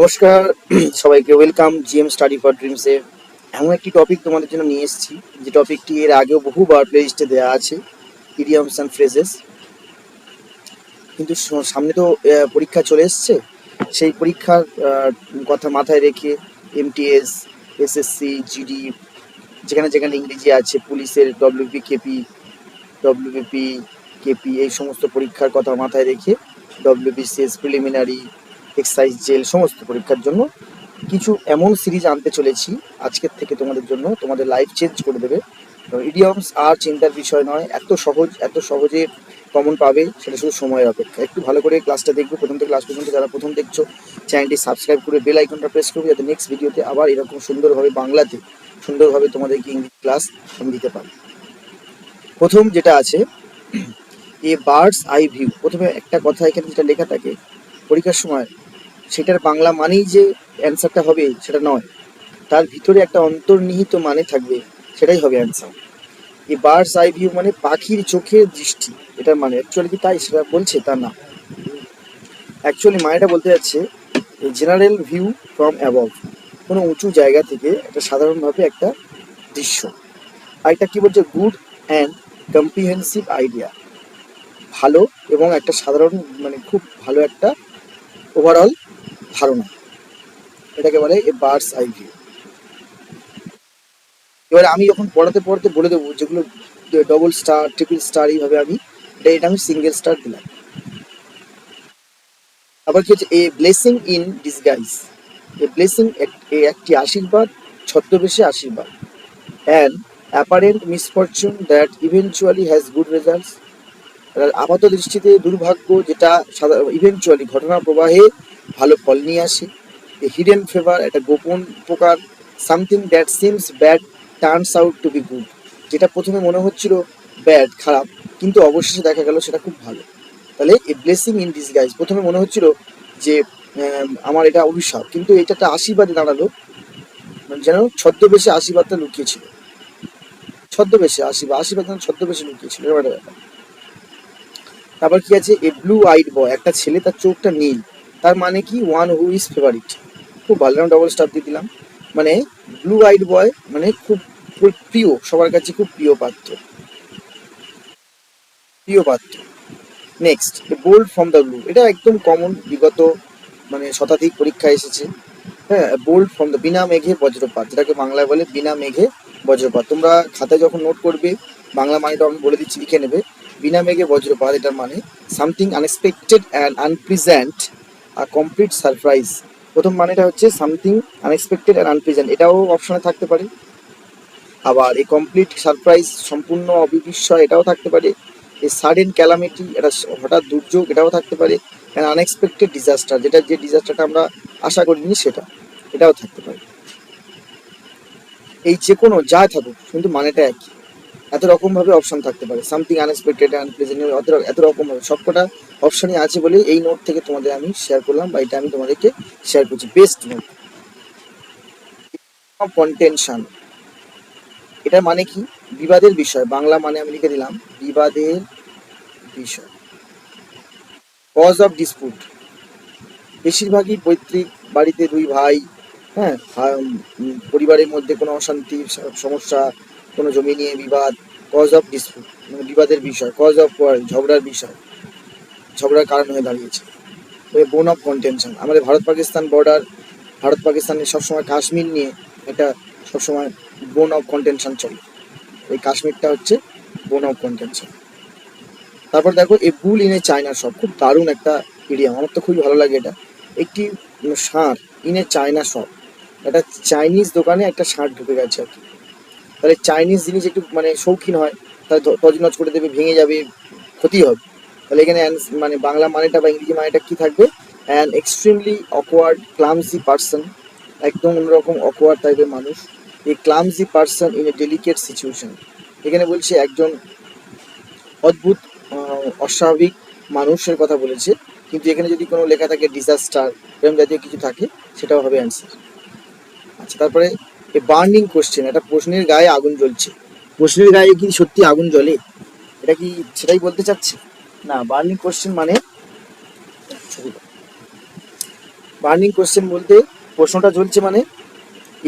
নমস্কার, সবাইকে welcome GM study for ড্রিমসে এমন একটি টপিক তোমাদের জন্য নিয়ে এসেছি, যে টপিকটি এর আগেও বহুবার প্লেলিস্টে দেওয়া আছে ইডিয়ামস অ্যান্ড ফ্রেজেস কিন্তু সামনে তো পরীক্ষা চলে এসছে, সেই পরীক্ষার কথা মাথায় রেখে এমটিএস এসএসসি জিডি যেখানে যেখানে ইংরেজি আছে, পুলিশের ডব্লিউপি কেপি ডব্লিউবিপি কেপি এই সমস্ত পরীক্ষার কথা মাথায় রেখে ডব্লিউবিসিএস প্রিলিমিনারি এক্সাইজ জেল সমস্ত পরীক্ষার জন্য কিছু এমন সিরিজ আনতে চলেছি আজকের থেকে তোমাদের জন্য, তোমাদের লাইফ চেঞ্জ করে দেবে। ইডিয়মস আর চিন্তার বিষয় নয়, এত সহজ, এত সহজে কমন পাবে, সেটা শুধু সময়ের অপেক্ষা। একটু ভালো করে ক্লাসটা দেখবে, প্রথম থেকে ক্লাস পর্যন্ত যারা প্রথম দেখছ চ্যানেলটি সাবস্ক্রাইব করে বেল আইকনটা প্রেস করবে, যাতে নেক্সট ভিডিওতে আবার এরকম সুন্দরভাবে বাংলাতে সুন্দরভাবে তোমাদেরকে ইংলিশ ক্লাস আমি দিতে পারি। প্রথম যেটা আছে এ বার্ডস আই ভিউ প্রথমে একটা কথা এখানে যেটা লেখা থাকে, পরীক্ষার সময় সেটার বাংলা মানেই যে অ্যান্সারটা হবে, সেটা নয়। তার ভিতরে একটা অন্তর্নিহিত মানে থাকবে, সেটাই হবে অ্যান্সার এই বার্ডস আই ভিউ মানে পাখির চোখের দৃষ্টি, এটার মানে। অ্যাকচুয়ালি কি তাই? সেটা বলছে, তা না। অ্যাকচুয়ালি মানেটা বলতে যাচ্ছে জেনারেল ভিউ ফ্রম অ্যাবভ কোনো উঁচু জায়গা থেকে একটা সাধারণভাবে একটা দৃশ্য। আর এটা কি বলছে? গুড অ্যান্ড কম্প্রিহেন্সিভ আইডিয়া ভালো এবং একটা সাধারণ মানে খুব ভালো একটা ওভারঅল ধারণা। এটাকে বলে এ বার্ডস আই ভিউ। এবারে আমি যখন পড়াতে পড়াতে বলে দেবো যেগুলো ডবল স্টার ট্রিপল স্টার এইভাবে আমি, এটা এটা আমি সিঙ্গেল স্টার দিলাম। আবার কি হচ্ছে? A blessing in disguise a blessing একটি আশীর্বাদ, ছদ্মবেশে আশীর্বাদ। And apparent misfortune that eventually has good results আপাত দৃষ্টিতে দুর্ভাগ্য যেটা ইভেনচুয়ালি ঘটনা প্রবাহে ভালো ফল নিয়ে আসে। হিডেন ফেভার একটা গোপন প্রকার something that seems bad turns out to be good যেটা প্রথমে মনে হচ্ছিল ব্যাড খারাপ, কিন্তু অবশেষে দেখা গেল সেটা খুব ভালো। তাহলে এ ব্লেসিং ইন ডিসগাইজ প্রথমে মনে হচ্ছিল যে আমার এটা অভিশাপ, কিন্তু এটা একটা আশীর্বাদে দাঁড়াল। মানে যেন ছদ্মবেশে আশীর্বাদটা লুকিয়েছিল। ছদ্মবেশে আশীর্বাদ আশীর্বাদ যেন ছদ্মবেশে লুকিয়েছিল, এরকম একটা ব্যাপার। তারপর কি আছে? এ ব্লু আইড বয় একটা ছেলে, তার চোখটা নীল। তার মানে কি? ওয়ান হু ইজ ফেভারিট খুব ভালো ডবল স্টার দিয়ে দিলাম। মানে ব্লু আইড বয় মানে খুব প্রিয়, সবার কাছে খুব প্রিয় পাত্র। প্রিয় পাত্র। Next bolt from the blue এটা একদম কমন বিগত মানে শতাধিক পরীক্ষা এসেছে। হ্যাঁ বোল্ড ফ্রম দ্য বিনা মেঘে বজ্রপাত, যেটাকে বাংলায় বলে বিনা মেঘে বজ্রপাত। তোমরা খাতায় যখন নোট করবে, বাংলা মানেটা আমি বলে দিচ্ছি, লিখে নেবে। বিনা মেঘে বজ্রপাত, এটার মানে something unexpected and unprecedented complete surprise প্রথম মানেটা হচ্ছে সামথিং আনএক্সপেক্টেড অ্যান্ড আনপ্রেজেন্ট এটাও অপশনে থাকতে পারে। আবার এই কমপ্লিট সারপ্রাইজ সম্পূর্ণ অবিবিস্ময় এটাও থাকতে পারে। এই সাডেন ক্যালামিটি এটা হঠাৎ দুর্যোগ, এটাও থাকতে পারে। অ্যান্ড আনএক্সপেক্টেড ডিজাস্টার যেটা যে ডিজাস্টারটা আমরা আশা করিনি সেটা, এটাও থাকতে পারে। এই যে কোনো যা থাকুক, কিন্তু মানেটা একই। এত রকমভাবে অপশন থাকতে পারে। সামথিং আনএক্সপেক্টেড আনপ্রেজেন্ট এত এত রকম ভাবে সবকটা অপশনই আছে বলে এই নোট থেকে তোমাদের আমি শেয়ার করলাম বা এটা আমি তোমাদেরকে শেয়ার করছি। বেস্ট নোট কন্টেনশন এটা মানে কি? বিবাদের বিষয়। বাংলা মানে আমি লিখে দিলাম, বিবাদের বিষয়। কজ অফ ডিসপুট বেশিরভাগই পৈতৃক বাড়িতে দুই ভাই হ্যাঁ পরিবারের মধ্যে কোনো অশান্তি সমস্যা, কোনো জমি নিয়ে বিবাদ কজ অফ ডিসপুট মানে বিবাদের বিষয় কজ অফ ঝগড়ার বিষয়। ঝগড়ার কারণ হয়ে দাঁড়িয়েছে। বোন অফ কন্টেনশন আমাদের ভারত পাকিস্তান বর্ডার ভারত পাকিস্তানের সবসময় কাশ্মীর নিয়ে এটা সবসময় বোন অফ কন্টেনশন চলে। ওই কাশ্মীরটা হচ্ছে বোন অফ কন্টেনশন তারপর দেখো, এই বুল ইনে চায়না শপ খুব দারুণ একটা ইডিয়াম আমার তো খুবই ভালো লাগে এটা। একটি ষাঁড় ইনে চায়না শপ একটা চাইনিজ দোকানে একটা ষাঁড় ঢুকে গেছে আর কি। তাহলে চাইনিজ জিনিস একটু মানে শৌখিন হয়, তাহলে তজনজ করে দেবে, ভেঙে যাবে, ক্ষতি হবে। তাহলে এখানে মানে বাংলা মানেটা বা ইংরেজি মানেটা কি থাকবে? An extremely awkward clumsy person একদম অন্যরকম অকওয়ার্ড টাইপের মানুষ এই clumsy person in a delicate situation এখানে বলছে একজন অদ্ভুত অস্বাভাবিক মানুষের কথা বলেছে, কিন্তু এখানে যদি কোনো লেখা থাকে ডিজাস্টার এরকম জাতীয় কিছু থাকে, সেটাও হবে অ্যান্সার আচ্ছা তারপরে এ বার্নিং কোশ্চেন একটা প্রশ্নের গায়ে আগুন জ্বলছে। প্রশ্নের গায়ে কি সত্যি আগুন জ্বলে? এটা কি সেটাই বলতে চাচ্ছে? না বার্নিং কোশ্চেন মানে বার্নিং কোশ্চেন বলতে প্রশ্নটা চলছে মানে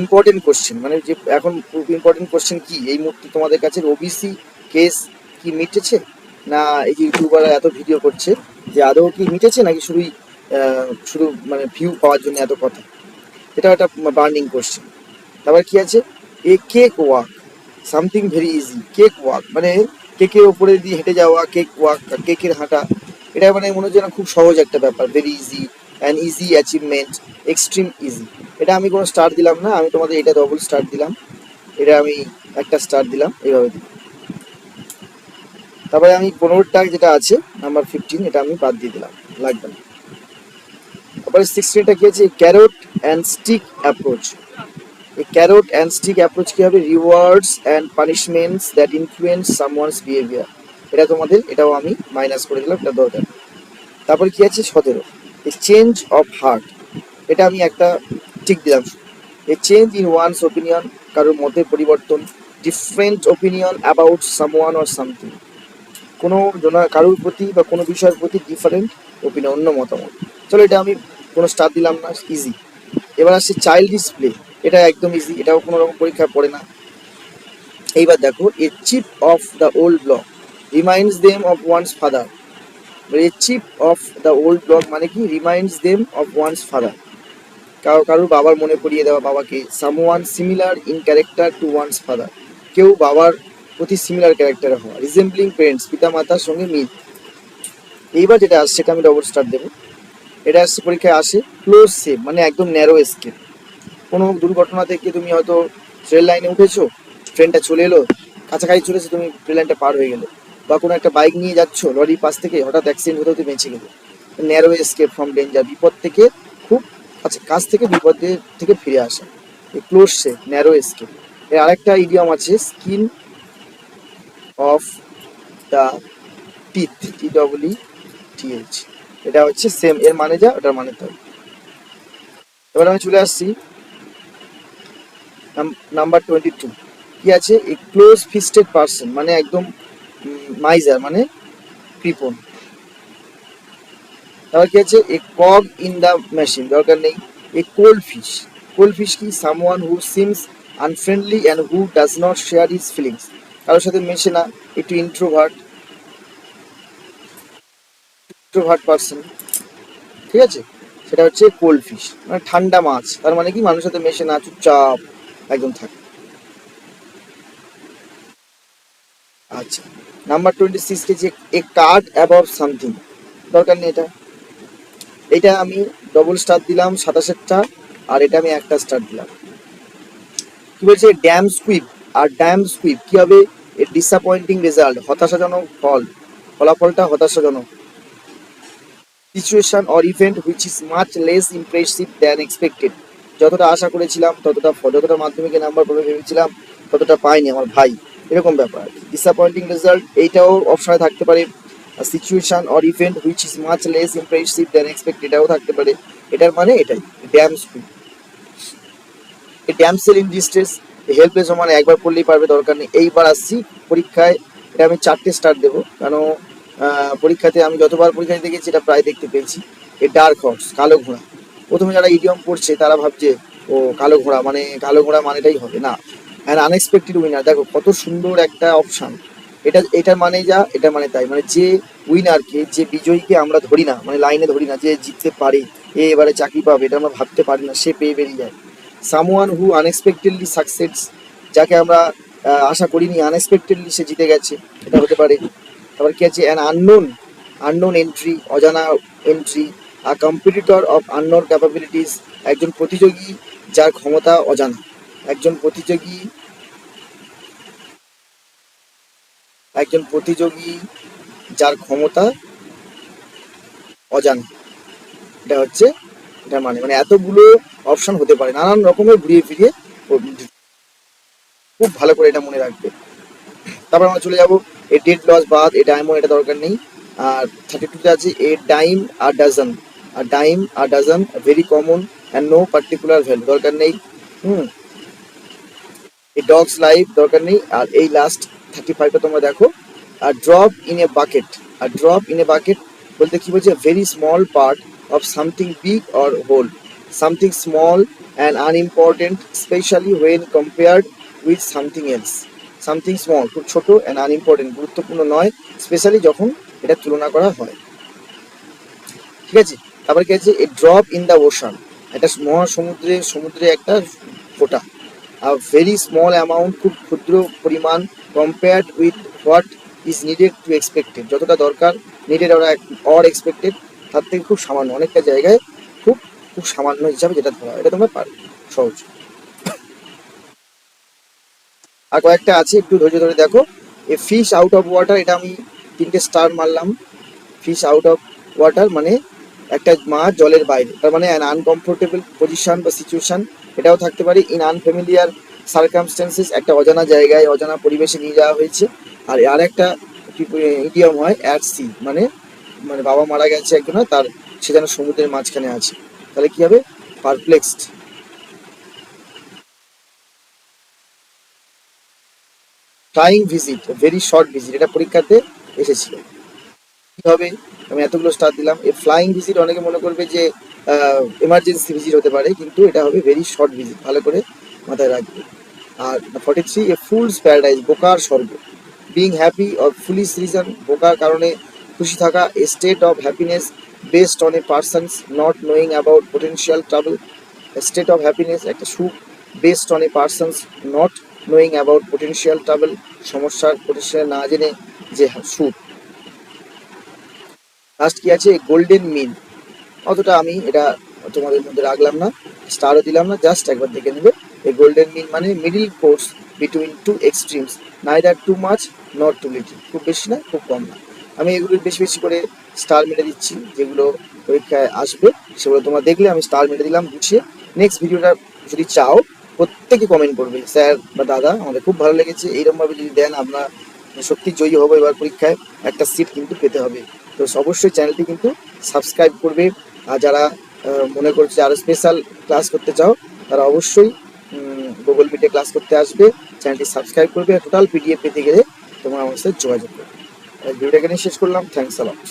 ইম্পর্টেন্ট কোশ্চেন মানে যে এখন ইম্পর্টেন্ট কোশ্চেন কি? এই মুহূর্তে তোমাদের কাছে ওবিসি কেস কি মিটেছে? না, এই যে ইউটিউবাররা এত ভিডিও করছে যে আদৌ কি মিটেছে নাকি শুধুই শুধু মানে ভিউ পাওয়ার জন্য এত কথা? এটা একটা বার্নিং কোশ্চেন তারপর কি আছে? A cake walk something very easy cake walk মানে কেকের ওপরে দিয়ে হেঁটে যাওয়া, কেক ওয়াক, কেকের হাঁটা, এটা মানে মনে হচ্ছে না খুব সহজ একটা ব্যাপার। Very easy and easy achievement extreme easy এটা আমি কোনো স্টার দিলাম না, আমি তোমাদের এটা ডবল স্টার দিলাম। এটা আমি একটা স্টার দিলাম, এইভাবে দিলাম। তারপরে আমি পনেরোটা যেটা আছে নাম্বার ফিফটিন এটা আমি বাদ দিয়ে দিলাম, লাগবে না। তারপরে সিক্সটিনটা কি আছে? ক্যারোট অ্যান্ড স্টিক অ্যাপ্রোচ এই ক্যারোট স্টিক অ্যাপ্রোচ কি হবে rewards and punishments that influence someone's behaviour এটা তোমাদের, এটাও আমি মাইনাস করে দিলাম, এটা দরকার। তারপরে কি আছে? সতেরো। এ চেঞ্জ অফ হার্ট এটা আমি একটা ঠিক দিলাম। A change in one's opinion কারোর মতের পরিবর্তন different opinion about someone or something কোনো জনা, কারোর প্রতি বা কোনো বিষয়ের প্রতি ডিফারেন্ট ওপিনিয়ন অন্য মতামত। চলো এটা আমি কোনো স্টার দিলাম না ইজি এবার আসছে চাইল্ড ডিসপ্লে এটা একদম ইজি এটাও কোনো রকম পরীক্ষায় পড়ে না। এইবার দেখো a chip off the old block reminds them of one's father a chip off the old block মানে কি? Reminds them of one's father কারও কারোর বাবার মনে করিয়ে দেওয়া বাবাকে someone similar in character to one's father কেউ বাবার প্রতি সিমিলার ক্যারেক্টারে হওয়া রিজেম্বলিং পেরেন্টস পিতা মাতার সঙ্গে মিল। এইবার যেটা আসছে সেটা আমি ডবল স্টার দেবো। এটা আসছে, পরীক্ষায় আসে ক্লোজ সেভ মানে একদম ন্যারো স্কেপ কোনো দুর্ঘটনা থেকে তুমি হয়তো ট্রেন লাইনে উঠেছো ট্রেনটা চলে এলো, কাছাকাছি চলেছে, তুমি ট্রেন লাইনটা পার হয়ে গেলো। বা কোনো একটা বাইক নিয়ে যাচ্ছ লরির পাশ থেকে হঠাৎ অ্যাক্সিডেন্ট হতে হতে বেঁচে গেলে। ন্যারো স্কেপ ফ্রম ডেঞ্জার বিপদ থেকে খুব কাছে কাছ থেকে বিপদের থেকে ফিরে আসা। ক্লোজ সে ন্যারো স্কেপ এর আরেকটা ইডিয়াম আছে skin of the teeth T W T H এটা হচ্ছে সেম এর মানে যা, ওটার মানে তাই এবার আমি চলে আসছি। নাম্বার টোয়েন্টি টু কি আছে? এ ক্লোজ ফিস্টেড পার্সন মানে একদম মাইজার মানে কৃপন তারপর কি আছে? A cog in the machine দরকার নেই। A cold fish cold fish কি? Someone who seems unfriendly and who does not share his feelings কারোর সাথে মেশে না, একটু ইন্ট্রোভার্ট ইন্ট্রোভার্ট পার্সন ঠিক আছে? সেটা হচ্ছে কোল্ড ফিশ মানে ঠান্ডা মাছ। তার মানে কি? মানুষের সাথে মেশে না, চুপচাপ। একদম থাকে। আচ্ছা নাম্বার টোয়েন্টি সিক্স যে এ কার্ড অ্যাবভ সামথিং দরকার নেই এটা। এটা আমি ডবল স্টার দিলাম সাতাশেরটা আর এটা আমি একটা স্টার দিলাম। কি বলছে? ড্যাম স্কুইপ আর ড্যাম স্কুইপ কি হবে? এর ডিসঅ্যাপয়েন্টিং রেজাল্ট হতাশাজনক ফল। ফলাফলটা হতাশাজনক। Situation or event which is much less impressive than expected যতটা আশা করেছিলাম, ততটা যতটা মাধ্যমিকে নাম্বার পাবে ভেবেছিলাম, ততটা পাইনি আমার ভাই। এরকম ব্যাপার। ডিসঅ্যাপয়েন্টিং রেজাল্ট এইটাও অপশনে থাকতে পারে। Situation or event which is much less impressive than expected এটাও থাকতে পারে। এটার মানে এটাই ড্যাম স্কুল এই ড্যামসেল ইন ডিস্ট্রেস হেল্পলেস মানে একবার পড়লেই পারবে, দরকার নেই। এইবার আসছি পরীক্ষায়, এটা আমি চারটে স্টার দেবো। কারণ পরীক্ষাতে আমি যতবার পরীক্ষা দিতে গেছি এটা প্রায় দেখতে পেয়েছি। এ ডার্ক হর্স কালো ঘোড়া। প্রথমে যারা ইডিয়ম পড়ছে, তারা ভাবছে, ও, কালো ঘোড়া। মানে কালো ঘোড়া মানেটাই হবে না। অ্যান্ড আনএক্সপেক্টেড উইনার দেখো কত সুন্দর একটা অপশান এটা, এটার মানে যা এটা মানে তাই। মানে যে উইনারকে যে বিজয়ীকে আমরা ধরি না মানে লাইনে ধরি না, যে জিততে পারে, এ এবারে চাকরি পাবে, এটা আমরা ভাবতে পারি না, সে পেয়ে বেরিয়ে যায়। সামওয়ান হু আনএক্সপেক্টেডলি সাকসেস যাকে আমরা আশা করিনি আনএক্সপেক্টেডলি সে জিতে গেছে, এটা হতে পারে। তারপর কি আছে? অ্যান আননোন আননোন এন্ট্রি অজানা entry a competitor of unknown capabilities একজন প্রতিযোগী যার ক্ষমতা অজানা। একজন প্রতিযোগী একজন প্রতিযোগী যার ক্ষমতা অজানা। এটা হচ্ছে এটা মানে। মানে এতগুলো অপশন হতে পারে, নানান রকমের ঘুরিয়ে ফিরিয়ে খুব ভালো করে এটা মনে রাখবে। তারপর আমরা চলে যাব, এ ডেড লস বাদ, এ ডায়মন্ড এটা দরকার নেই। আর থার্টি টুতে আছে, a dime a dozen dime a dozen very common and no particular value দরকার নেই। হুম। এই ডগস লাইফ দরকার নেই। আর এই লাস্ট থার্টি ফাইভটা তোমরা দেখো। A drop in a bucket a drop in a bucket বলতে কি বলছে very small part of something big or whole something small and unimportant specially when compared with something else something small খুব ছোট and unimportant গুরুত্বপূর্ণ নয়। Specially যখন এটা তুলনা করা হয়। ঠিক আছে? তারপরে কি আছে ড্রপ ইন দ্য ওশান একটা মহাসমুদ্রে, সমুদ্রে একটা ফোঁটা। আর ভেরি স্মল অ্যামাউন্ট খুব ক্ষুদ্র পরিমাণ compared with what is needed to expected যতটা দরকার নিডেড অর এক্সপেক্টেড তার থেকে খুব সামান্য, অনেকটা জায়গায় খুব খুব সামান্য হিসাবে যেটা ধরা এটা তোমরা পারবে সহজ। আর কয়েকটা আছে, একটু ধৈর্য ধরে দেখো। A fish out of water এটা আমি তিনটে স্টার মারলাম। ফিশ আউট অফ ওয়াটার মানে একটা মা জলের বাইরে। তার মানে অ্যান আনকমফোর্টেবল পজিশন বা সিচুয়েশন এটাও থাকতে পারে ইন আনফ্যামিলিয়ার সার্কামস্টেন্সেস একটা অজানা জায়গায়, অজানা পরিবেশে নিয়ে যাওয়া হয়েছে। আর আর একটা ইডিয়ম হয় অ্যাট সি মানে মানে বাবা মারা গেছে একজন তার, সে যেন সমুদ্রের মাঝখানে আছে। তাহলে কি হবে? Perplexed flying visit very short visit এটা পরীক্ষাতে এসেছিল। কি হবে? আমি এতগুলো স্টার দিলাম। এই ফ্লাইং ভিজিট অনেকে মনে করবে যে এমার্জেন্সি ভিজিট হতে পারে, কিন্তু এটা হবে ভেরি শর্ট ভিজিট ভালো করে মাথায় রাখবে। আর forty three a fool's paradise বোকার স্বর্গ। Being happy or foolish reason বোকার কারণে খুশি থাকা a state of happiness based on a person's not knowing about potential trouble state of happiness একটা সুখ based on a person's not knowing about potential trouble সমস্যার potential না জেনে যে সুখ। লাস্ট কি আছে? গোল্ডেন মিন অতটা আমি এটা তোমাদের মধ্যে রাখলাম না স্টারও দিলাম না জাস্ট একবার দেখে নেবে। এই গোল্ডেন মিন মানে middle course between two extremes নাই neither too much not too little খুব বেশি না, খুব কম না। আমি এগুলো বেশি বেশি করে স্টার মেরে দিচ্ছি, যেগুলো পরীক্ষায় আসবে, সেগুলো তোমরা দেখলে আমি স্টার মেরে দিলাম গুছিয়ে। নেক্সট ভিডিওটা যদি চাও, প্রত্যেকে কমেন্ট করবে, স্যার বা দাদা, আমাদের খুব ভালো লেগেছে। এইরকমভাবে যদি দেন আমরা সত্যি জয়ী হব এবার পরীক্ষায়। একটা সিট কিন্তু পেতে হবে। তো অবশ্যই চ্যানেলটি কিন্তু সাবস্ক্রাইব করবে। আর যারা মনে করছে আরও স্পেশাল ক্লাস করতে চাও, তারা অবশ্যই গুগল মিটে ক্লাস করতে আসবে। চ্যানেলটি সাবস্ক্রাইব করবে টোটাল পিডিএফ পেতে গেলে তোমার আমার সাথে যোগাযোগ করবে। ভিডিওটা এখানে শেষ করলাম। থ্যাংকস আলট